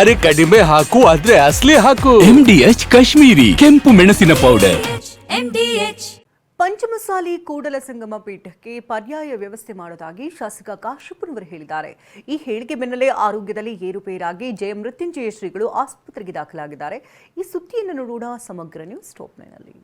ಅರೆ ಕಡಿಮೆ ಹಾಕು ಆದ್ರೆ ಅಸ್ಲಿ ಹಾಕು. ಎಂ ಡಿ ಎಚ್ ಕಾಶ್ಮೀರಿ ಕೆಂಪು ಮೆಣಸಿನ ಪೌಡರ್ MDH ಪಂಚಮಸಾಲಿ ಕೂಡಲ ಸಂಗಮ ಪೀಠಕ್ಕೆ ಪರ್ಯಾಯ ವ್ಯವಸ್ಥೆ ಮಾಡೋದಾಗಿ ಶಾಸಕ ಕಾಶಪ್ಪನವರು ಹೇಳಿದ್ದಾರೆ. ಈ ಹೇಳಿಕೆ ಬೆನ್ನಲ್ಲೇ ಆರೋಗ್ಯದಲ್ಲಿ ಏರುಪೇರಾಗಿ ಜಯ ಮೃತ್ಯುಂಜಯ ಶ್ರೀಗಳು ಆಸ್ಪತ್ರೆಗೆ ದಾಖಲಾಗಿದ್ದಾರೆ. ಈ ಸುದ್ದಿಯನ್ನು ನೋಡೋಣ ಸಮಗ್ರ ನ್ಯೂಸ್ ಟಾಪ್ಲೈನಲ್ಲಿ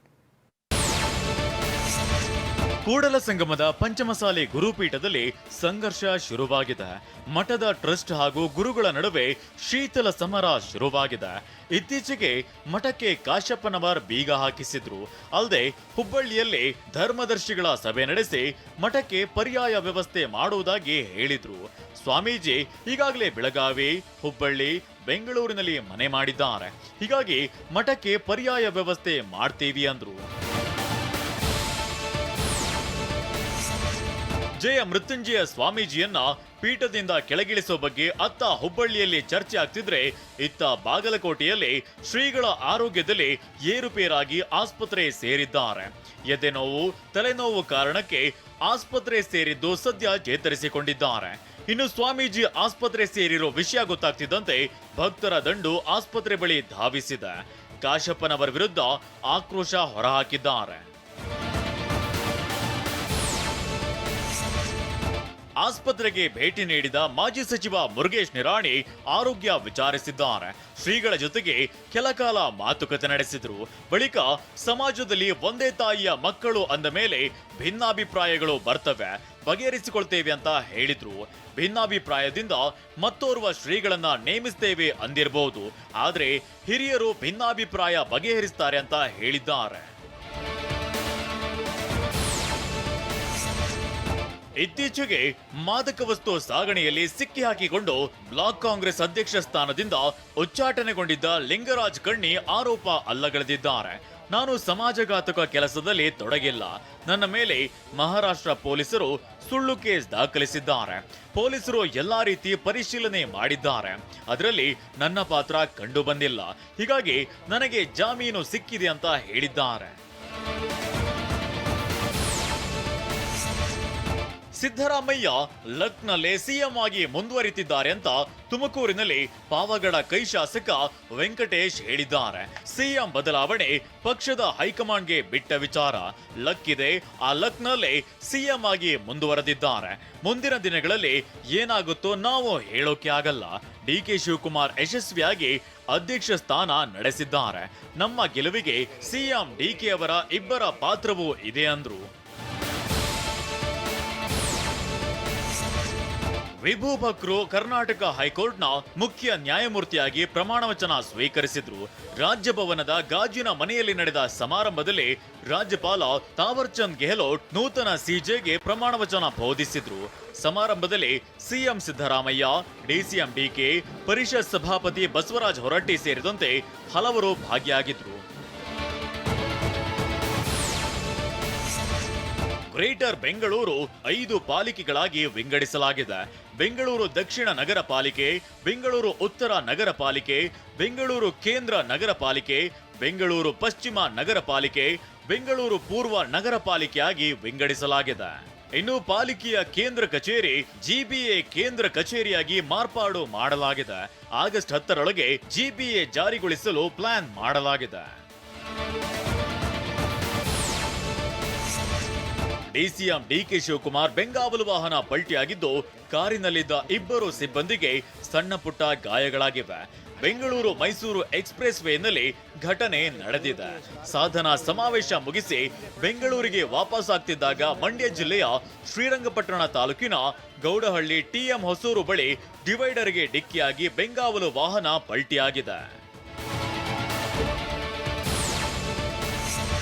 ಕೂಡಲ ಸಂಗಮದ ಪಂಚಮಸಾಲಿ ಗುರುಪೀಠದಲ್ಲಿ ಸಂಘರ್ಷ ಶುರುವಾಗಿದೆ. ಮಠದ ಟ್ರಸ್ಟ್ ಹಾಗೂ ಗುರುಗಳ ನಡುವೆ ಶೀತಲ ಸಮರ ಶುರುವಾಗಿದೆ. ಇತ್ತೀಚೆಗೆ ಮಠಕ್ಕೆ ಕಾಶ್ಯಪ್ಪನವರ್ ಬೀಗ ಹಾಕಿಸಿದ್ರು. ಅಲ್ಲದೆ ಹುಬ್ಬಳ್ಳಿಯಲ್ಲಿ ಧರ್ಮದರ್ಶಿಗಳ ಸಭೆ ನಡೆಸಿ ಮಠಕ್ಕೆ ಪರ್ಯಾಯ ವ್ಯವಸ್ಥೆ ಮಾಡುವುದಾಗಿ ಹೇಳಿದ್ರು. ಸ್ವಾಮೀಜಿ ಈಗಾಗಲೇ ಬೆಳಗಾವಿ, ಹುಬ್ಬಳ್ಳಿ, ಬೆಂಗಳೂರಿನಲ್ಲಿ ಮನೆ ಮಾಡಿದ್ದಾರೆ. ಹೀಗಾಗಿ ಮಠಕ್ಕೆ ಪರ್ಯಾಯ ವ್ಯವಸ್ಥೆ ಮಾಡ್ತೀವಿ ಅಂದ್ರು. ಜಯ ಮೃತ್ಯುಂಜಯ ಸ್ವಾಮೀಜಿಯನ್ನ ಪೀಠದಿಂದ ಕೆಳಗಿಳಿಸುವ ಬಗ್ಗೆ ಅತ್ತ ಹುಬ್ಬಳ್ಳಿಯಲ್ಲಿ ಚರ್ಚೆ ಆಗ್ತಿದ್ರೆ ಇತ್ತ ಬಾಗಲಕೋಟೆಯಲ್ಲಿ ಶ್ರೀಗಳ ಆರೋಗ್ಯದಲ್ಲಿ ಏರುಪೇರಾಗಿ ಆಸ್ಪತ್ರೆ ಸೇರಿದ್ದಾರೆ. ಎದೆನೋವು ತಲೆನೋವು ಕಾರಣಕ್ಕೆ ಆಸ್ಪತ್ರೆ ಸೇರಿದ್ದು ಸದ್ಯ ಚೇತರಿಸಿಕೊಂಡಿದ್ದಾರೆ. ಇನ್ನು ಸ್ವಾಮೀಜಿ ಆಸ್ಪತ್ರೆ ಸೇರಿರೋ ವಿಷಯ ಗೊತ್ತಾಗ್ತಿದ್ದಂತೆ ಭಕ್ತರ ದಂಡು ಆಸ್ಪತ್ರೆ ಬಳಿ ಧಾವಿಸಿದೆ. ಕಾಶಪ್ಪನವರ ವಿರುದ್ಧ ಆಕ್ರೋಶ ಹೊರಹಾಕಿದ್ದಾರೆ. ಆಸ್ಪತ್ರೆಗೆ ಭೇಟಿ ನೀಡಿದ ಮಾಜಿ ಸಚಿವ ಮುರುಗೇಶ್ ನಿರಾಣಿ ಆರೋಗ್ಯ ವಿಚಾರಿಸಿದ್ದಾರೆ. ಶ್ರೀಗಳ ಜೊತೆಗೆ ಕೆಲಕಾಲ ಮಾತುಕತೆ ನಡೆಸಿದರು. ಬಳಿಕ ಸಮಾಜದಲ್ಲಿ ಒಂದೇ ತಾಯಿಯ ಮಕ್ಕಳು ಅಂದ ಮೇಲೆ ಭಿನ್ನಾಭಿಪ್ರಾಯಗಳು ಬರ್ತವೆ. ಬಗೆಹರಿಸಿಕೊಳ್ತೇವೆ ಅಂತ ಹೇಳಿದ್ರು. ಭಿನ್ನಾಭಿಪ್ರಾಯದಿಂದ ಮತ್ತೋರ್ವ ಶ್ರೀಗಳನ್ನ ನೇಮಿಸ್ತೇವೆ ಅಂದಿರಬಹುದು ಆದರೆ ಹಿರಿಯರು ಭಿನ್ನಾಭಿಪ್ರಾಯ ಬಗೆಹರಿಸ್ತಾರೆ ಅಂತ ಹೇಳಿದ್ದಾರೆ. ಇತ್ತೀಚೆಗೆ ಮಾದಕ ವಸ್ತು ಸಾಗಣೆಯಲ್ಲಿ ಸಿಕ್ಕಿ ಹಾಕಿಕೊಂಡು ಬ್ಲಾಕ್ ಕಾಂಗ್ರೆಸ್ ಅಧ್ಯಕ್ಷ ಸ್ಥಾನದಿಂದ ಉಚ್ಚಾಟನೆಗೊಂಡಿದ್ದ ಲಿಂಗರಾಜ್ ಕಣ್ಣಿ ಆರೋಪ ಅಲ್ಲಗಳೆದಿದ್ದಾರೆ. ನಾನು ಸಮಾಜಘಾತಕ ಕೆಲಸದಲ್ಲಿ ತೊಡಗಿಲ್ಲ. ನನ್ನ ಮೇಲೆ ಮಹಾರಾಷ್ಟ್ರ ಪೊಲೀಸರು ಸುಳ್ಳು ಕೇಸ್ ದಾಖಲಿಸಿದ್ದಾರೆ. ಪೊಲೀಸರು ಎಲ್ಲಾ ರೀತಿ ಪರಿಶೀಲನೆ ಮಾಡಿದ್ದಾರೆ. ಅದರಲ್ಲಿ ನನ್ನ ಪಾತ್ರ ಕಂಡು ಬಂದಿಲ್ಲ ಹೀಗಾಗಿ ನನಗೆ ಜಾಮೀನು ಸಿಕ್ಕಿದೆ ಅಂತ ಹೇಳಿದ್ದಾರೆ. ಸಿದ್ದರಾಮಯ್ಯ ಲಕ್ನಲ್ಲೇ ಸಿಎಂ ಆಗಿ ಮುಂದುವರಿತಿದ್ದಾರೆ ಅಂತ ತುಮಕೂರಿನಲ್ಲಿ ಪಾವಗಡ ಕೈ ಶಾಸಕ ವೆಂಕಟೇಶ್ ಹೇಳಿದ್ದಾರೆ. ಸಿಎಂ ಬದಲಾವಣೆ ಪಕ್ಷದ ಹೈಕಮಾಂಡ್ಗೆ ಬಿಟ್ಟ ವಿಚಾರ. ಲಕ್ ಇದೆ ಆ ಲಕ್ನಲ್ಲೇ ಸಿಎಂ ಆಗಿ ಮುಂದುವರೆದಿದ್ದಾರೆ. ಮುಂದಿನ ದಿನಗಳಲ್ಲಿ ಏನಾಗುತ್ತೋ ನಾವು ಹೇಳೋಕೆ ಆಗಲ್ಲ. ಡಿ ಕೆ ಶಿವಕುಮಾರ್ ಯಶಸ್ವಿಯಾಗಿ ಅಧ್ಯಕ್ಷ ಸ್ಥಾನ ನಡೆಸಿದ್ದಾರೆ. ನಮ್ಮ ಗೆಲುವಿಗೆ ಸಿಎಂ ಡಿಕೆ ಅವರ ಇಬ್ಬರ ಪಾತ್ರವೂ ಇದೆ ಅಂದ್ರು. ವಿಭು ಭಕ್ರು ಕರ್ನಾಟಕ ಹೈಕೋರ್ಟ್ನ ಮುಖ್ಯ ನ್ಯಾಯಮೂರ್ತಿಯಾಗಿ ಪ್ರಮಾಣ ವಚನ ಸ್ವೀಕರಿಸಿದ್ರು ರಾಜ್ಯಭವನದ ಗಾಜಿನ ಮನೆಯಲ್ಲಿ ನಡೆದ ಸಮಾರಂಭದಲ್ಲಿ ರಾಜ್ಯಪಾಲ ತಾವರ್ಚಂದ್ ಗೆಹ್ಲೋಟ್ ನೂತನ ಸಿಜೆಗೆ ಪ್ರಮಾಣ ವಚನ ಬೋಧಿಸಿದ್ರು. ಸಮಾರಂಭದಲ್ಲಿ ಸಿಎಂ ಸಿದ್ದರಾಮಯ್ಯ, ಡಿಸಿಎಂ ಡಿಕೆ, ಪರಿಷತ್ ಸಭಾಪತಿ ಬಸವರಾಜ ಹೊರಟ್ಟಿ ಸೇರಿದಂತೆ ಹಲವರು ಭಾಗಿಯಾಗಿದ್ರು. ಗ್ರೇಟರ್ ಬೆಂಗಳೂರು ಐದು ಪಾಲಿಕೆಗಳಾಗಿ ವಿಂಗಡಿಸಲಾಗಿದೆ. ಬೆಂಗಳೂರು ದಕ್ಷಿಣ ನಗರ ಪಾಲಿಕೆ, ಬೆಂಗಳೂರು ಉತ್ತರ ನಗರ ಪಾಲಿಕೆ, ಬೆಂಗಳೂರು ಕೇಂದ್ರ ನಗರ ಪಾಲಿಕೆ, ಬೆಂಗಳೂರು ಪಶ್ಚಿಮ ನಗರ ಪಾಲಿಕೆ, ಬೆಂಗಳೂರು ಪೂರ್ವ ನಗರ ಪಾಲಿಕೆಯಾಗಿ ವಿಂಗಡಿಸಲಾಗಿದೆ. ಇನ್ನು ಪಾಲಿಕೆಯ ಕೇಂದ್ರ ಕಚೇರಿ, ಜಿಬಿಎ ಕೇಂದ್ರ ಕಚೇರಿಯಾಗಿ ಮಾರ್ಪಾಡು ಮಾಡಲಾಗಿದೆ. ಆಗಸ್ಟ್ ಹತ್ತರೊಳಗೆ ಜಿಬಿಎ ಜಾರಿಗೊಳಿಸಲು ಪ್ಲಾನ್ ಮಾಡಲಾಗಿದೆ. ಡಿಸಿಎಂ ಡಿಕೆ ಶಿವಕುಮಾರ್ ಬೆಂಗಾವಲು ವಾಹನ ಪಲ್ಟಿಯಾಗಿದ್ದು ಕಾರಿನಲ್ಲಿದ್ದ ಇಬ್ಬರು ಸಿಬ್ಬಂದಿಗೆ ಸಣ್ಣ ಪುಟ್ಟ ಗಾಯಗಳಾಗಿವೆ. ಬೆಂಗಳೂರು ಮೈಸೂರು ಎಕ್ಸ್ಪ್ರೆಸ್ ವೇನಲ್ಲಿ ಘಟನೆ ನಡೆದಿದೆ. ಸಾಧನಾ ಸಮಾವೇಶ ಮುಗಿಸಿ ಬೆಂಗಳೂರಿಗೆ ವಾಪಸ್ ಆಗ್ತಿದ್ದಾಗ ಮಂಡ್ಯ ಜಿಲ್ಲೆಯ ಶ್ರೀರಂಗಪಟ್ಟಣ ತಾಲೂಕಿನ ಗೌಡಹಳ್ಳಿ ಟಿಎಂ ಹೊಸೂರು ಬಳಿ ಡಿವೈಡರ್ಗೆ ಡಿಕ್ಕಿಯಾಗಿ ಬೆಂಗಾವಲು ವಾಹನ ಪಲ್ಟಿಯಾಗಿದೆ.